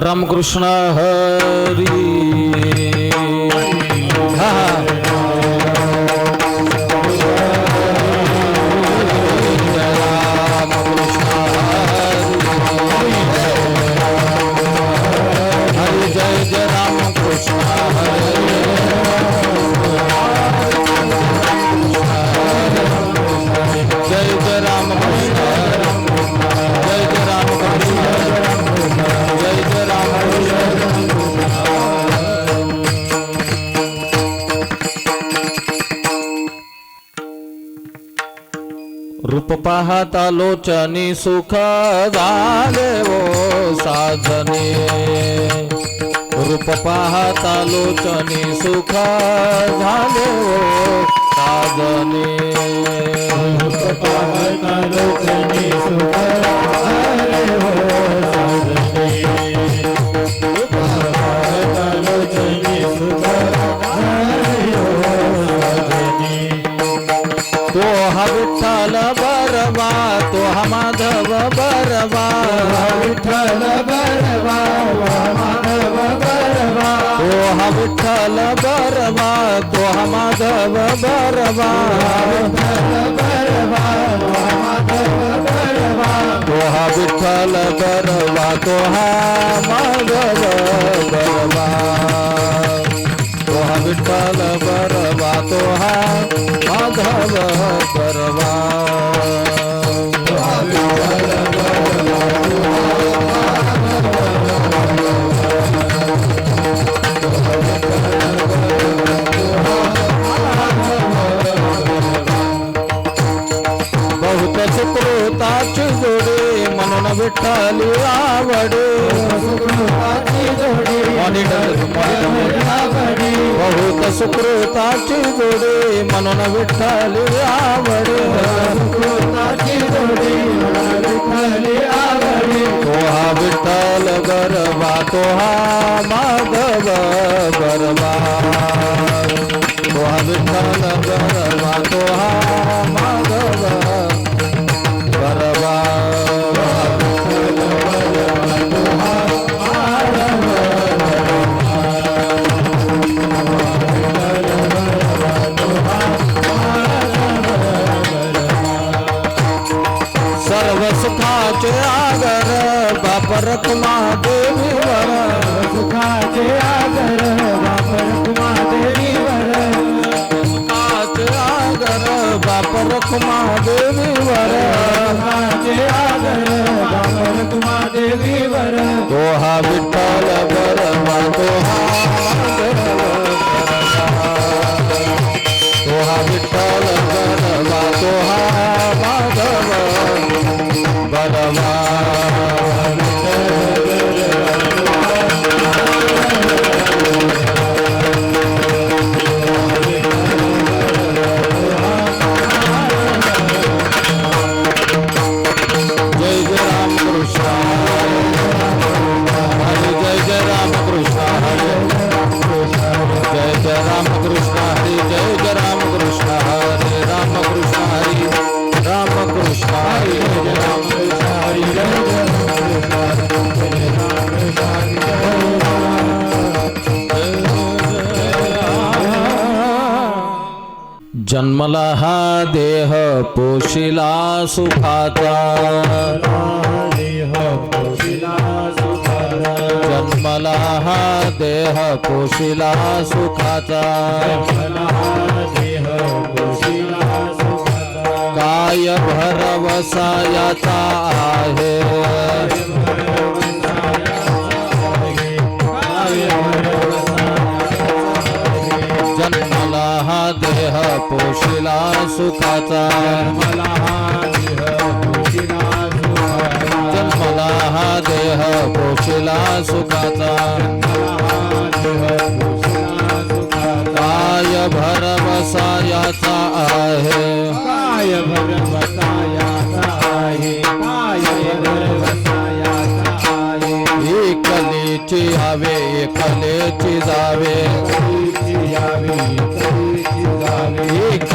रामकृष्ण हरी. हा रूप पाहता लोचनी सुख झाले ओ साधने. रूप पाहता लोचनी सुख झाले ओ साधने. तो हा विठ्ठल बरवा तो हा माधव बरवा। उठल बरवा माधव बरवा। उठल विठल बरवा हम माधव बरवा। तोह विठल बरवा तोह माधव ನನ್ನ ಬಿಟ್ಟಲಿ ಆವಡು ಬಹುತ ಸುಕೃತಾಚಿ ಜೋಡಿ ಮನನ ಬಿಟ್ಟಲಿ ಆವಡು वापरत महादेवी वर आदर आगर वापरत महादेवी वर। सुखा से आदर आगर वापरत महादेवी वर आदर आगर वापरत महादेवी वर। दोहा पोशिला सुखाता पोशिला जन्मला हा देह पोशिला सुखाता देह पोशिला सुखाता काय भरवसायाचा आहे। हा देह पोशिला सुखाचा. जन्मला हा देह पोशिला सुखाचा. काय भरवसायाचा आहे? काय भरवसायाचा आहे? काय भरवसायाचा आहे? एकलेची हवे एकलेची जावे. यावी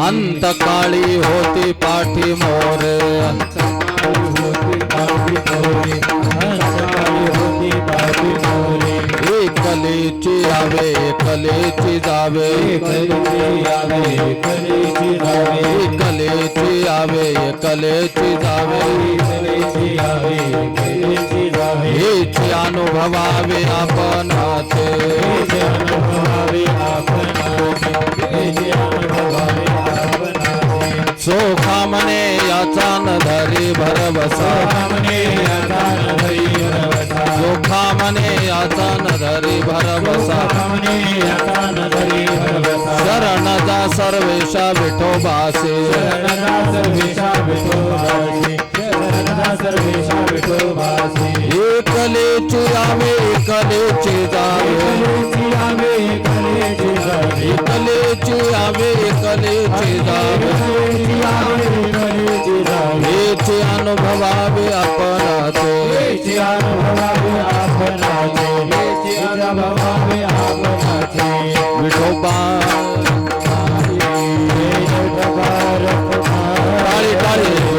अंत काली होती पाठी मोर। मोरे अंत आवे कलेची जावे। आवे जावे। कलेची अनुभवावे अनुभवावे अनुभवावे सोखा म्हणे याचा न धरी भरवसा. सोखा म्हणे याचा न धरी भरवसा. शरण जा सर्वेशा विठोबासे शरणदा सर्वेशा विठोबासी. एकलेची यावे एकलेची जावे રમવાવે આવ નથી વિઠોબા કાળી કાળી